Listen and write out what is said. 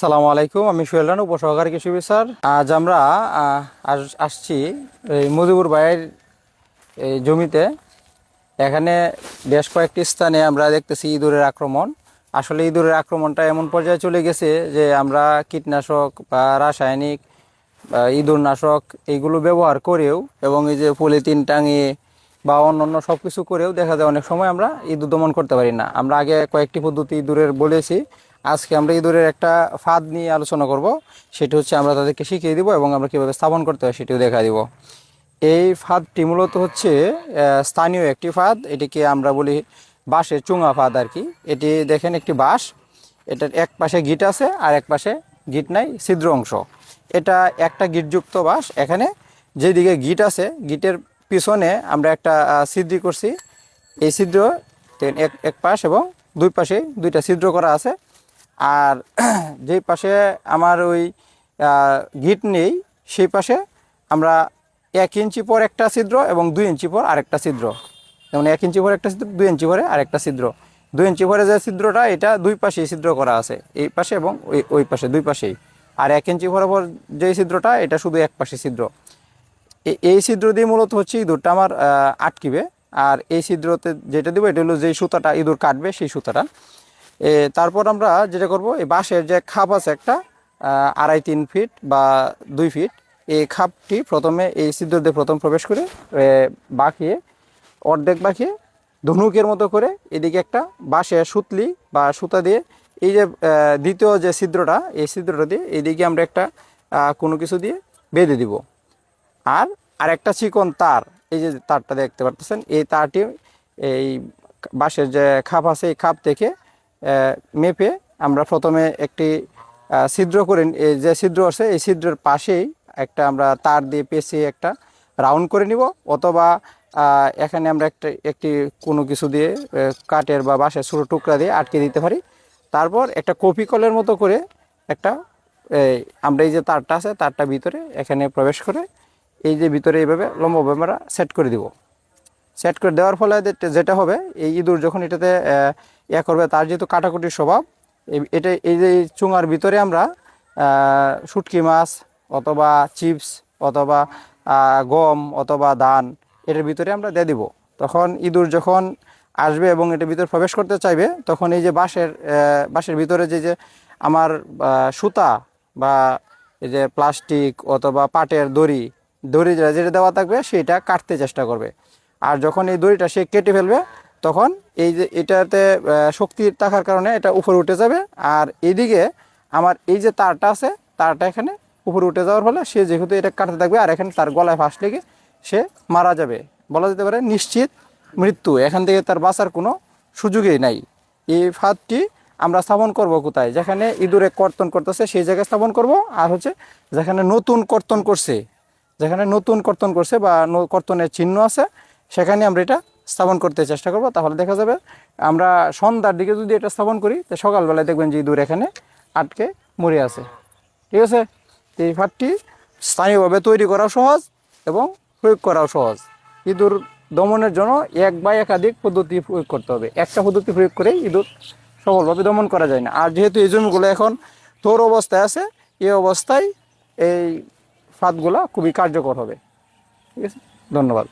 আসসালামু আলাইকুম, আমি সোহেল রান, উপসহকারী কৃষি অফিসার। আজ আমরা আসছি এই মুজিবুর ভাইয়ের এই জমিতে। এখানে বেশ কয়েকটি স্থানে আমরা দেখতেছি ইঁদুরের আক্রমণ। আসলে ইঁদুরের আক্রমণটা এমন পর্যায়ে চলে গেছে যে আমরা কীটনাশক বা রাসায়নিক ইঁদুরনাশক এইগুলো ব্যবহার করেও এবং এই যে পলিথিন টাঙিয়ে বা অন্যান্য সব কিছু করেও দেখা যায় অনেক সময় আমরা ইঁদুর দমন করতে পারি না। আমরা আগে কয়েকটি পদ্ধতি ইঁদুরের বলেছি। আজকে আমরা ইঁদুরের একটা ফাঁদ নিয়ে আলোচনা করব। সেটি হচ্ছে আমরা তাদেরকে শিখিয়ে দিব এবং আমরা কীভাবে স্থাপন করতে হয় সেটিও দেখা দিব। এই ফাঁদটি মূলত হচ্ছে স্থানীয় একটি ফাঁদ। এটিকে আমরা বলি বাঁশের চুঙা ফাঁদ আর কি। এটি দেখেন একটি বাঁশ। এটার এক পাশে গিট আছে আর এক পাশে গিট নাই, ছিদ্র অংশ। এটা একটা গিটযুক্ত বাঁশ। এখানে যেদিকে গিট আছে, গিটের পিছনে আমরা একটা ছিদ্রি করছি। এই ছিদ্র এক এক পাশ এবং দুই পাশে দুইটা ছিদ্র করা আছে। আর যেই পাশে আমার ওই গিট নেই, সেই পাশে আমরা এক ইঞ্চি পর একটা ছিদ্র এবং দুই ইঞ্চি পর আরেকটা ছিদ্র। যেমন এক ইঞ্চি পর একটা ছিদ্র, দুই ইঞ্চি পরে আরেকটা ছিদ্র। দুই ইঞ্চি পরে যে ছিদ্রটা, এটা দুই পাশেই ছিদ্র করা আছে, এই পাশে এবং ওই ওই পাশে, দুই পাশেই। আর এক ইঞ্চি বরাবর যে ছিদ্রটা, এটা শুধু এক পাশে ছিদ্র। এই ছিদ্র দিয়ে মূলত হচ্ছে ইঁদুরটা আমার আটকিবে। আর এই ছিদ্রতে যেটা দিব, এটা হলো যেই সুতাটা ইঁদুর কাটবে, সেই সুতাটা। তারপর আমরা যেটা করব, এই বাঁশের যে খাপ আছে একটা আড়াই, তিন ফিট বা দুই ফিট, এই খাপটি প্রথমে এই ছিদ্র দিয়ে প্রথম প্রবেশ করে বাঁকিয়ে, অর্ধেক বাঁকিয়ে, ধনুকের মতো করে এদিকে একটা বাঁশের সুতলি বা সুতা দিয়ে এই যে দ্বিতীয় যে ছিদ্রটা, এই ছিদ্রটা দিয়ে এদিকে আমরা একটা কোনো কিছু দিয়ে বেঁধে দিব। আর আরেকটা চিকন তার, এই যে তারটা দেখতে পারতেছেন, এই তারটি এই বাঁশের যে খাপ আছে, এই খাপ থেকে মেপে আমরা প্রথমে একটি ছিদ্র করে যে ছিদ্র আছে, এই ছিদ্রের পাশেই একটা আমরা তার দিয়ে পেঁচিয়ে একটা রাউন্ড করে নিব। অথবা এখানে আমরা একটা, একটি কোনো কিছু দিয়ে কাঠের বা বাঁশের ছোটো টুকরা দিয়ে আটকে দিতে পারি। তারপর একটা কপি কলের মতো করে একটা আমরা এই যে তারটা আছে, তারটা ভিতরে এখানে প্রবেশ করে এই যে ভিতরে এইভাবে লম্বভাবে আমরা সেট করে দিব। সেট করে দেওয়ার ফলে যেটা হবে, এই ইঁদুর যখন এটাতে ইয়া করবে, তার যেহেতু কাটাকুটির স্বভাব এটা এই যে চুঙার ভিতরে আমরা শুটকি মাছ অথবা চিপস অথবা গম অথবা ধান, এটার ভিতরে আমরা দিয়ে দিব। তখন ইঁদুর যখন আসবে এবং এটার ভিতরে প্রবেশ করতে চাইবে, তখন এই যে বাঁশের বাঁশের ভিতরে যে যে আমার সুতা বা এই যে প্লাস্টিক অথবা পাটের দড়ি দড়ি যেটা দেওয়া থাকবে, সেটা কাটতে চেষ্টা করবে। আর যখন এই দড়িটা সে কেটে ফেলবে তখন এই যে এটাতে শক্তি থাকার কারণে এটা উপরে উঠে যাবে। আর এদিকে আমার এই যে তারটা আছে, তারটা এখানে উপরে উঠে যাওয়ার ফলে সে যেহেতু এটা কাটতে থাকবে আর এখানে তার গলায় ফাঁস লেগে সে মারা যাবে। বলা যেতে পারে নিশ্চিত মৃত্যু। এখান থেকে তার বাঁচার কোনো সুযোগই নাই। এই ফাঁদটি আমরা স্থাপন করব কোথায়? যেখানে ইঁদুরে কর্তন করতেছে, সেই জায়গায় স্থাপন করব। আর হচ্ছে যেখানে নতুন কর্তন করছে, যেখানে নতুন কর্তন করছে বা কর্তনের চিহ্ন আছে, সেখানে আমরা এটা স্থাপন করতে চেষ্টা করব, তাহলে দেখা যাবে আমরা সন্ধ্যার দিকে যদি এটা স্থাপন করি, তো সকালবেলায় দেখবেন যে ইঁদুর এখানে আটকে মরে আছে। ঠিক আছে? এই ফাঁদটি স্থানীয়ভাবে তৈরি করাও সহজ এবং প্রয়োগ করাও সহজ। ইঁদুর দমনের জন্য এক বা একাধিক পদ্ধতি প্রয়োগ করতে হবে। একটা পদ্ধতি প্রয়োগ করেই ইঁদুর সফলভাবে দমন করা যায় না। আর যেহেতু এই জমিগুলো এখন তোর অবস্থায় আছে এই অবস্থায় এই ফাঁদগুলা খুবই কার্যকর হবে। ঠিক আছে? ধন্যবাদ।